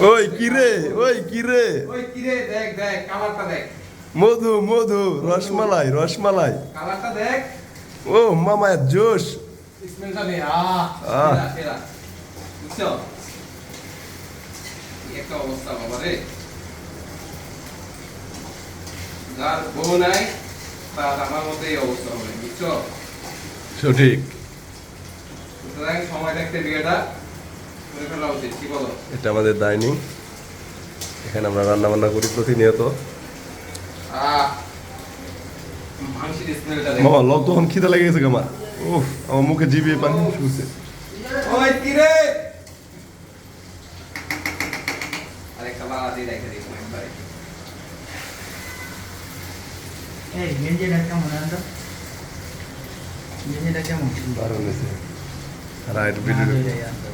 ওই কিরে ওই কিরে ওই কিরে দেখ দেখ কালারটা দেখ। মধু মধু রসমালাই রসমালাই। কালারটা দেখ। ও মামা জোশ। স্মেলটা নে আহ। সেরা সেরা। বুঝছ? একটা অবস্থা বাবা রে। যার বউ নাই তার আমার মতো এই অবস্থা হবে বুঝছ? সঠিক। সুতরাং সময় থাকতে বিয়েটা এটা আমাদের ডাইনিং এখানে আমরা রান্না বান্না করি প্রতিনিয়ত। মামা খিদে লেগে গেছে আমার উফ আমার মুখে জিবিয়ে পানি শুনছে কেমন ভিডিও আনতো।